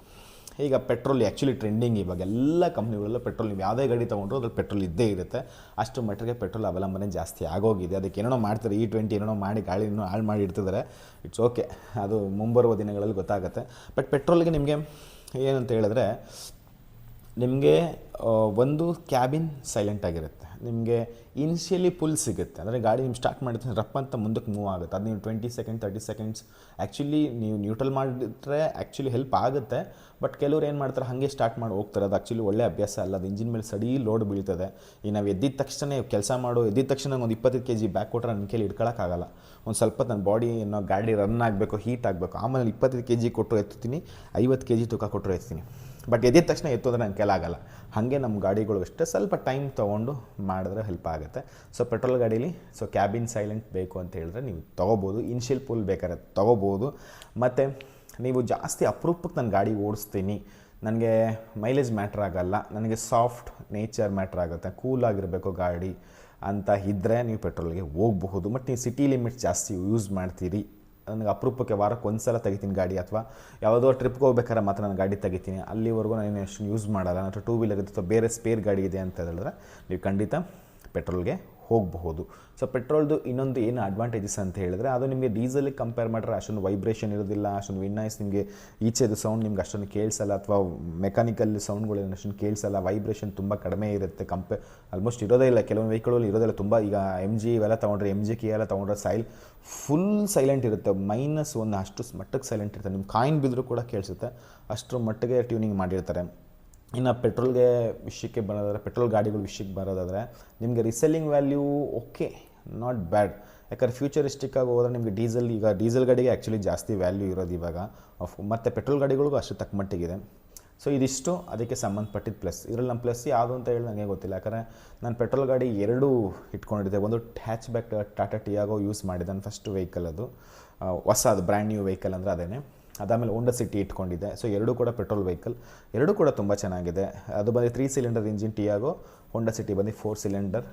ಈಗ ಪೆಟ್ರೋಲ್ ಆ್ಯಕ್ಚುಲಿ ಟ್ರೆಂಡಿಂಗ್ ಇವಾಗ ಎಲ್ಲ ಕಂಪ್ನಿಗಳಲ್ಲೂ ಪೆಟ್ರೋಲ್ ನೀವು ಯಾವುದೇ ಗಾಡಿ ತೊಗೊಂಡ್ರು ಅದ್ರಲ್ಲಿ ಪೆಟ್ರೋಲ್ ಇದ್ದೇ ಇರುತ್ತೆ. ಅಷ್ಟು ಮಟ್ಟಿಗೆ ಪೆಟ್ರೋಲ್ ಅವಲಂಬನೆ ಜಾಸ್ತಿ ಆಗೋಗಿದೆ. ಅದಕ್ಕೆ ಏನೋ ಮಾಡ್ತಾರೆ ಇ ಟ್ವೆಂಟಿ ಏನೋ ಮಾಡಿ ಗಾಳಿನೂ ಹಾಳು ಮಾಡಿ ಇಡ್ತಿದ್ದಾರೆ ಇಟ್ಸ್ ಓಕೆ ಅದು ಮುಂಬರುವ ದಿನಗಳಲ್ಲಿ ಗೊತ್ತಾಗುತ್ತೆ. ಬಟ್ ಪೆಟ್ರೋಲ್ಗೆ ನಿಮಗೆ ಏನಂತ ಹೇಳಿದ್ರೆ ನಿಮಗೆ ಒಂದು ಕ್ಯಾಬಿನ್ ಸೈಲೆಂಟ್ ಆಗಿರುತ್ತೆ. ನಿಮಗೆ ಇನಿಷಿಯಲಿ ಪುಲ್ ಸಿಗುತ್ತೆ. ಅಂದರೆ ಗಾಡಿ ನೀವು ಸ್ಟಾರ್ಟ್ ಮಾಡಿದ್ರೆ ರಪ್ ಅಂತ ಮುಂದಕ್ಕೆ ಮೂವ್ ಆಗುತ್ತೆ. ಅದು ನೀವು twenty second thirty seconds actually ನೀವು ನ್ಯೂಟ್ರಲ್ ಮಾಡಿದ್ರೆ ಆ್ಯಕ್ಚುಲಿ ಹೆಲ್ಪ್ ಆಗುತ್ತೆ. ಬಟ್ ಕೆಲವ್ರು ಏನು ಮಾಡ್ತಾರೆ, ಹಾಗೆ ಸ್ಟಾರ್ಟ್ ಮಾಡಿ ಹೋಗ್ತಾರೆ. ಅದು ಆ್ಯಕ್ಚುಲಿ ಒಳ್ಳೆ ಅಭ್ಯಾಸ ಅಲ್ಲ. ಅದು ಇಂಜಿನ್ ಮೇಲೆ ಸಡಿ ಲೋಡ್ ಬೀಳ್ತದೆ. ಈ ನಾವು ಎದ್ದಿದ ತಕ್ಷಣ ಕೆಲಸ ಮಾಡೋ, ಎದ್ದಿದ ತಕ್ಷಣ ಒಂದು ಇಪ್ಪತ್ತೈದು ಕೆ ಜಿ ಬ್ಯಾಕ್ ಕೊಟ್ಟರೆ ನನ್ನ ಕೈಲಿ ಇಟ್ಕೊಳ್ಳೋಕ್ಕಾಗಲ್ಲ ಒಂದು ಸ್ವಲ್ಪ ನನ್ನ ಬಾಡಿ ಏನೋ ಗಾಡಿ ರನ್ ಆಗಬೇಕು ಹೀಟ್ ಆಗಬೇಕು. ಆಮೇಲೆ ಇಪ್ಪತ್ತೈದು ಕೆ ಜಿ ಕೊಟ್ಟರು ಎತ್ತುತ್ತೀನಿ ಐವತ್ತು ಕೆ ಜಿ ತೂಕ ಕೊಟ್ಟರು ಎತ್ತೀನಿ ಬಟ್ ಎದ್ದ ತಕ್ಷಣ ಎತ್ತೋದ್ರೆ ನನ್ನ ಕೆಲಾಗಲ್ಲ ಹಾಗೆ ನಮ್ಮ ಗಾಡಿಗಳು ಅಷ್ಟೇ ಸ್ವಲ್ಪ ಟೈಮ್ ತೊಗೊಂಡು ಮಾಡಿದ್ರೆ ಹೆಲ್ಪ್ ಆಗುತ್ತೆ. ಸೊ ಪೆಟ್ರೋಲ್ ಗಾಡೀಲಿ ಸೊ ಕ್ಯಾಬಿನ್ ಸೈಲೆಂಟ್ ಬೇಕು ಅಂತ ಹೇಳಿದ್ರೆ ನೀವು ತೊಗೋಬೋದು. ಇನ್ಶಿಯಲ್ ಪುಲ್ ಬೇಕಾದ್ರೆ ತೊಗೋಬೋದು. ಮತ್ತು ನೀವು ಜಾಸ್ತಿ ಅಪರೂಪಕ್ಕೆ ನಾನು ಗಾಡಿ ಓಡಿಸ್ತೀನಿ. ನನಗೆ ಮೈಲೇಜ್ ಮ್ಯಾಟ್ರ್ ಆಗಲ್ಲ. ನನಗೆ ಸಾಫ್ಟ್ ನೇಚರ್ ಮ್ಯಾಟ್ರ್ ಆಗುತ್ತೆ. ಕೂಲಾಗಿರಬೇಕು ಗಾಡಿ ಅಂತ ಇದ್ದರೆ ನೀವು ಪೆಟ್ರೋಲ್ಗೆ ಹೋಗಬಹುದು. ಬಟ್ ನೀವು ಸಿಟಿ ಲಿಮಿಟ್ ಜಾಸ್ತಿ ಯೂಸ್ ಮಾಡ್ತೀರಿ. ನನಗೆ ಅಪರೂಪಕ್ಕೆ ವಾರಕ್ಕೆ ಒಂದು ಸಲ ತೆಗಿತೀನಿ ಗಾಡಿ ಅಥವಾ ಯಾವುದೋ ಟ್ರಿಪ್ಗೆ ಹೋಗ್ಬೇಕಾದ್ರೆ ಮಾತ್ರ ನಾನು ಗಾಡಿ ತೆಗಿತೀನಿ. ಅಲ್ಲಿವರೆಗೂ ನಾನು ಅಷ್ಟು ಯೂಸ್ ಮಾಡಲ್ಲ. ಅಥವಾ ಟೂ ವೀಲರ್ ಅಥವಾ ಬೇರೆ ಸ್ಪೇರ್ ಗಾಡಿ ಇದೆ ಅಂತ ಹೇಳಿದ್ರೆ ನೀವು ಖಂಡಿತ ಪೆಟ್ರೋಲ್ಗೆ ಹೋಗಬಹುದು. ಸೊ ಪೆಟ್ರೋಲ್ದು ಇನ್ನೊಂದು ಏನು ಅಡ್ವಾಂಟೇಜಸ್ ಅಂತ ಹೇಳಿದ್ರೆ, ಅದು ನಿಮಗೆ ಡೀಸೆಲಿಗೆ ಕಂಪೇರ್ ಮಾಡಿದ್ರೆ ಅಷ್ಟೊಂದು ವೈಬ್ರೇಷನ್ ಇರೋದಿಲ್ಲ, ಅಷ್ಟೊಂದು ವಿನ್ನಾಯ್ಸ್ ನಿಮಗೆ ಈಚೆದು ಸೌಂಡ್ ನಿಮ್ಗೆ ಅಷ್ಟೊಂದು ಕೇಳಿಸಲ್ಲ, ಅಥವಾ ಮೆಕ್ಯಾನಿಕಲ್ ಸೌಂಡ್ಗಳು ಅಷ್ಟೊಂದು ಕೇಳಿಸಲ್ಲ ವೈಬ್ರೇಷನ್ ತುಂಬ ಕಡಿಮೆ ಇರುತ್ತೆ ಕಂಪೇ ಆಲ್ಮೋಸ್ಟ್ ಇರೋದೇ ಇಲ್ಲ, ಕೆಲವೊಂದು ವೆಹಿಕಲಲ್ಲಿ ಇರೋದಿಲ್ಲ ತುಂಬ ಈಗ ಎಂ ಜಿ ಇವೆಲ್ಲ ತೊಗೊಂಡ್ರೆ ಎಂ ಜಿ ಕೆ ಎಲ್ಲ ತೊಗೊಂಡ್ರೆ ಸೈಲ್ ಫುಲ್ ಸೈಲೆಂಟ್ ಇರುತ್ತೆ ಮೈನಸ್ ಒಂದು ಅಷ್ಟು ಮಟ್ಟಕ್ಕೆ ಸೈಲೆಂಟ್ ಇರುತ್ತೆ ನಿಮ್ಮ ಕಾಯಿನ್ ಬಿದ್ದರೂ ಕೂಡ ಕೇಳಿಸುತ್ತೆ ಅಷ್ಟರ ಮಟ್ಟಿಗೆ ಟ್ಯೂನಿಂಗ್ ಮಾಡಿರ್ತಾರೆ. ಇನ್ನು ಪೆಟ್ರೋಲ್ಗೆ ವಿಷಯಕ್ಕೆ ಬರೋದಾದರೆ, ಪೆಟ್ರೋಲ್ ಗಾಡಿಗಳು ವಿಷಯಕ್ಕೆ ಬರೋದಾದರೆ, ನಿಮಗೆ reselling value okay not bad ಯಾಕಂದ್ರೆ ಫ್ಯೂಚರಿಸ್ಟಿಕ್ ಆಗಿ ಹೋದ್ರೆ ನಿಮಗೆ ಡೀಸೆಲ್ ಈಗ ಡೀಸೆಲ್ ಗಾಡಿಗೆ ಆ್ಯಕ್ಚುಲಿ ಜಾಸ್ತಿ ವ್ಯಾಲ್ಯೂ ಇರೋದು ಇವಾಗ. ಆಫ್ ಮತ್ತು ಪೆಟ್ರೋಲ್ ಗಾಡಿಗಳಿಗೂ ಅಷ್ಟು ತಕ್ಕ ಮಟ್ಟಿಗಿದೆ. ಸೊ ಇದಿಷ್ಟು ಅದಕ್ಕೆ ಸಂಬಂಧಪಟ್ಟಿದ್ದು ಪ್ಲಸ್ ಇದರಲ್ಲಿ ನಮ್ಮ ಪ್ಲಸ್ ಯಾವುದು ಅಂತ ಹೇಳಿ ನನಗೆ ಗೊತ್ತಿಲ್ಲ. ಯಾಕಂದರೆ ನಾನು ಪೆಟ್ರೋಲ್ ಗಾಡಿ ಎರಡು ಇಟ್ಕೊಂಡಿದ್ದೆ. ಒಂದು hatchback Tata Tiago use ಮಾಡಿದೆ ನನ್ನ ಫಸ್ಟ್ ವೆಹಿಕಲ್ ಅದು. ಹೊಸ ಅದು ಬ್ರ್ಯಾಂಡ್ ನ್ಯೂ ವೆಹಿಕಲ್ ಅಂದರೆ ಅದೇನೆ. ಅದಾದಮೇಲೆ ಹೋಂಡಾ ಸಿಟಿ ಇಟ್ಕೊಂಡಿದೆ. ಸೊ ಎರಡೂ ಕೂಡ ಪೆಟ್ರೋಲ್ ವೆಹಿಕಲ್ ಎರಡೂ ಕೂಡ ತುಂಬ ಚೆನ್ನಾಗಿದೆ. ಅದು ಬಂದು three cylinder engine Tiago Honda City ಬಂದು four cylinder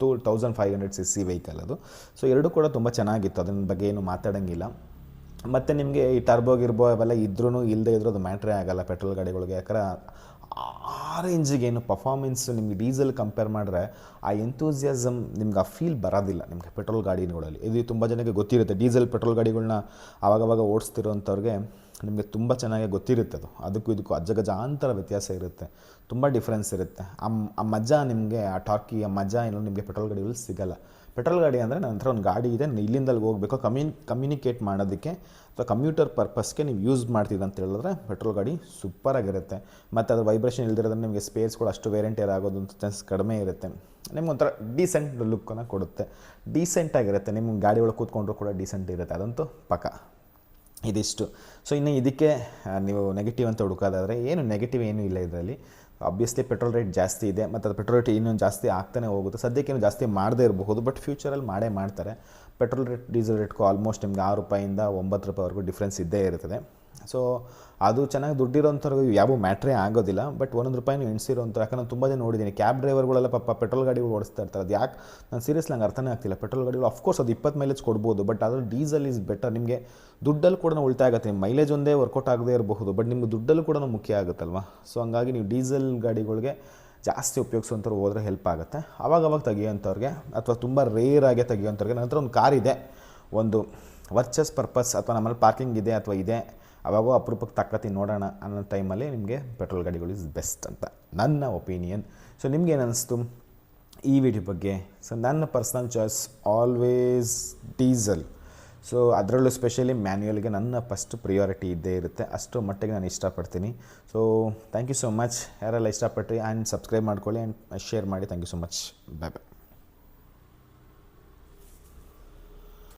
two thousand five hundred C C vehicle ಅದು. ಸೊ ಎರಡೂ ಕೂಡ ತುಂಬ ಚೆನ್ನಾಗಿತ್ತು. ಅದನ್ನ ಬಗ್ಗೆ ಏನು ಮಾತಾಡೋಂಗಿಲ್ಲ. ಮತ್ತು ನಿಮಗೆ ಈ ಟರ್ಬೋ ಗಿರ್ಬೋ ಅವೆಲ್ಲ ಇದ್ರೂ ಇಲ್ಲದೇ ಇದ್ರೂ ಅದು ಮ್ಯಾಟ್ರೇ ಆಗಲ್ಲ ಪೆಟ್ರೋಲ್ ಗಾಡಿಗಳಿಗೆ. ಯಾಕಂದ್ರೆ ಆ ರೇಂಜಿಗೆ ಏನು ಪರ್ಫಾರ್ಮೆನ್ಸ್ ನಿಮಗೆ ಡೀಸೆಲ್ ಕಂಪೇರ್ ಮಾಡಿದ್ರೆ ಆ ಎಂತೂಸಿಯಾಸಮ್ ನಿಮ್ಗೆ ಆ ಫೀಲ್ ಬರೋದಿಲ್ಲ. ನಿಮಗೆ ಪೆಟ್ರೋಲ್ ಗಾಡಿಗಳಲ್ಲಿ. ಇದು ತುಂಬ ಜನಕ್ಕೆ ಗೊತ್ತಿರುತ್ತೆ. ಡೀಸೆಲ್ ಪೆಟ್ರೋಲ್ ಗಾಡಿಗಳನ್ನ ಆವಾಗವಾಗ ಓಡಿಸ್ತಿರೋಂಥವ್ರಿಗೆ ನಿಮಗೆ ತುಂಬ ಚೆನ್ನಾಗಿ ಗೊತ್ತಿರುತ್ತೆ ಅದು. ಅದಕ್ಕೂ ಇದಕ್ಕೂ ಅಜ್ಜಗಜಾಂತರ ವ್ಯತ್ಯಾಸ ಇರುತ್ತೆ. ತುಂಬ ಡಿಫ್ರೆನ್ಸ್ ಇರುತ್ತೆ. ಆ ಮಜಾ ನಿಮಗೆ, ಆ ಟಾಕಿ ಆ ಮಜಾ ಏನೋ ನಿಮಗೆ ಪೆಟ್ರೋಲ್ ಗಾಡಿಗಳಲ್ಲಿ ಸಿಗಲ್ಲ. ಪೆಟ್ರೋಲ್ ಗಾಡಿ ಅಂದರೆ ನನ್ನ ಹತ್ರ ಒಂದು ಗಾಡಿ ಇದೆ ಇಲ್ಲಿಂದಲ್ಲಿ ಹೋಗಬೇಕು. ಕಮ್ಯುನಿ ಕಮ್ಯುನಿಕೇಟ್ ಮಾಡೋದಕ್ಕೆ ಅಥವಾ ಕಂಪ್ಯೂಟರ್ ಪರ್ಪಸ್ಗೆ ನೀವು ಯೂಸ್ ಮಾಡ್ತೀರಿ ಅಂತ ಹೇಳಿದ್ರೆ ಪೆಟ್ರೋಲ್ ಗಾಡಿ ಸೂಪರಾಗಿರುತ್ತೆ ಮತ್ತು ಅದು ವೈಬ್ರೇಷನ್ ಇಲ್ದಿರೋದ್ರೆ ನಿಮಗೆ ಸ್ಪೇಸ್ಗಳು ಅಷ್ಟು ವೇರೆಂಟಿಯರ್ ಆಗೋದು ಅಂತ ಚಾನ್ಸ್ ಕಡಿಮೆ ಇರುತ್ತೆ. ನಿಮ್ಗೆ ಒಂಥರ ಡೀಸೆಂಟ್ ಲುಕ್ಕನ್ನು ಕೊಡುತ್ತೆ. ಡೀಸೆಂಟ್ ಆಗಿರುತ್ತೆ. ನಿಮ್ಮ ಗಾಡಿ ಒಳಗೆ ಕೂತ್ಕೊಂಡ್ರು ಕೂಡ ಡೀಸೆಂಟ್ ಇರುತ್ತೆ. ಅದಂತೂ ಪಕ್ಕ. ಇದಿಷ್ಟು. ಸೊ ಇನ್ನು ಇದಕ್ಕೆ ನೀವು ನೆಗೆಟಿವ್ ಅಂತ ಹುಡುಕೋದಾದರೆ ಏನು ನೆಗೆಟಿವ್ ಏನೂ ಇಲ್ಲ ಇದರಲ್ಲಿ. ಆಬ್ವಿಯಸ್ಲಿ ಪೆಟ್ರೋಲ್ ರೇಟ್ ಜಾಸ್ತಿ ಇದೆ. ಮತ್ತು ಅದು ಪೆಟ್ರೋಲ್ ರೇಟ್ ಇನ್ನೂ ಜಾಸ್ತಿ ಆಗ್ತಾನೆ ಹೋಗುತ್ತೆ. ಸದ್ಯಕ್ಕೇನು ಜಾಸ್ತಿ ಮಾಡದೇ ಇರಬಹುದು. ಬಟ್ ಫ್ಯೂಚರಲ್ಲಿ ಮಾಡೇ ಮಾಡ್ತಾರೆ. ಪೆಟ್ರೋಲ್ ರೇಟ್, ಡೀಸೆಲ್ ರೇಟ್ಗೂ ಆಲ್ಮೋಸ್ಟ್ ನಿಮ್ಗೆ ಆರು ರೂಪಾಯಿಂದ ಒಂಬತ್ತು ರೂಪಾಯಿವರೆಗೂ ಡಿಫ್ರೆನ್ಸ್ ಇದ್ದೇ ಇರ್ತದೆ ಸೊ ಅದು ಚೆನ್ನಾಗಿ ದುಡ್ಡಿರೋಂಥವ್ರಿಗೆ ಯಾವ ಮ್ಯಾಟ್ರೇ ಆಗೋದಿಲ್ಲ ಬಟ್ ಒಂದೊಂದು ರೂಪಾಯಿನೂ ಎಣಿಸಿರೋಂಥ ಯಾಕಂದ್ರೆ ನಾನು ತುಂಬ ಜನ ನೋಡಿದ್ದೀನಿ ಕ್ಯಾಬ್ ಡ್ರೈವರ್ಗಳೆಲ್ಲ ಪಾಪ ಪೆಟ್ರೋಲ್ ಗಾಡಿಗಳು ಓಡಿಸ್ತಾ ಇರ್ತಾರೆ. ಅದು ಯಾಕೆ, ನಾನು ಸೀರಿಯಸ್ ನಂಗೆ ಅರ್ಥನೇ ಆಗ್ತಿಲ್ಲ. ಪೆಟ್ರೋಲ್ ಗಾಡಿಗಳು ಅಫ್ಕೋರ್ಸ್ ಅದು ಇಪ್ಪತ್ತು ಮೈಲೇಜ್ ಕೊಡ್ಬೋದು ಬಟ್ ಅದು ಡೀಸೆಲ್ ಈಸ್ ಬೆಟರ್ ನಿಮಗೆ ದುಡ್ಡಲ್ಲಿ ಕೂಡ ಉಳಿತಾಯ ಆಗುತ್ತೆ. ನಿಮ್ಮ ಮೈಲೇಜ್ ಒಂದೇ ವರ್ಕೌಟ್ ಆಗದೇ ಇರಬಹುದು ಬಟ್ ನಿಮ್ಗೆ ದುಡ್ಡಲ್ಲೂ ಕೂಡ ಮುಖ್ಯ ಆಗುತ್ತಲ್ವ? ಸೊ ಹಂಗಾಗಿ ನೀವು ಡೀಸೆಲ್ ಗಾಡಿಗಳಿಗೆ ಜಾಸ್ತಿ ಉಪಯೋಗಿಸೋಂಥವ್ರು ಹೋದ್ರೆ ಹೆಲ್ಪ್ ಆಗುತ್ತೆ. ಅವಾಗ ಅವಾಗ ತೆಗಿಯೋಂಥವ್ರಿಗೆ ಅಥವಾ ತುಂಬ ರೇರ್ ಆಗಿ ತೆಗಿಯೋಂಥವ್ರಿಗೆ ನನ್ನ ಹತ್ರ ಒಂದು ಕಾರ್ ಇದೆ. ಒಂದು ವರ್ಚಸ್ ಪರ್ಪಸ್ ಅಥವಾ ನಮ್ಮಲ್ಲಿ ಪಾರ್ಕಿಂಗ್ ಇದೆ ಅಥವಾ ಇದೆ, ಅವಾಗೂ ಅಪರೂಪಕ್ಕೆ ತಕ್ಕತಿ ನೋಡೋಣ ಅನ್ನೋ ಟೈಮಲ್ಲಿ ನಿಮಗೆ ಪೆಟ್ರೋಲ್ ಗಾಡಿಗಳು ಇಸ್ ಬೆಸ್ಟ್ ಅಂತ ನನ್ನ ಒಪಿನಿಯನ್ ಸೊ ನಿಮ್ಗೆ ಏನು ಅನ್ನಿಸ್ತು ಈ ವಿಡಿಯೋ ಬಗ್ಗೆ. ಸೊ ನನ್ನ personal choice always diesel so ಅದರಲ್ಲೂ ಸ್ಪೆಷಲಿ ಮ್ಯಾನ್ಯುಯಲ್ಗೆ ನನ್ನ ಫಸ್ಟ್ ಪ್ರಿಯಾರಿಟಿ ಇದ್ದೇ ಇರುತ್ತೆ. ಅಷ್ಟು ಮಟ್ಟಿಗೆ ನಾನು ಇಷ್ಟಪಡ್ತೀನಿ. So thank you so much ಯಾರೆಲ್ಲ ಇಷ್ಟಪಟ್ಟು ಆ್ಯಂಡ್ ಸಬ್ಸ್ಕ್ರೈಬ್ ಮಾಡ್ಕೊಳ್ಳಿ ಆ್ಯಂಡ್ ಶೇರ್ ಮಾಡಿ. Thank you so much bye bye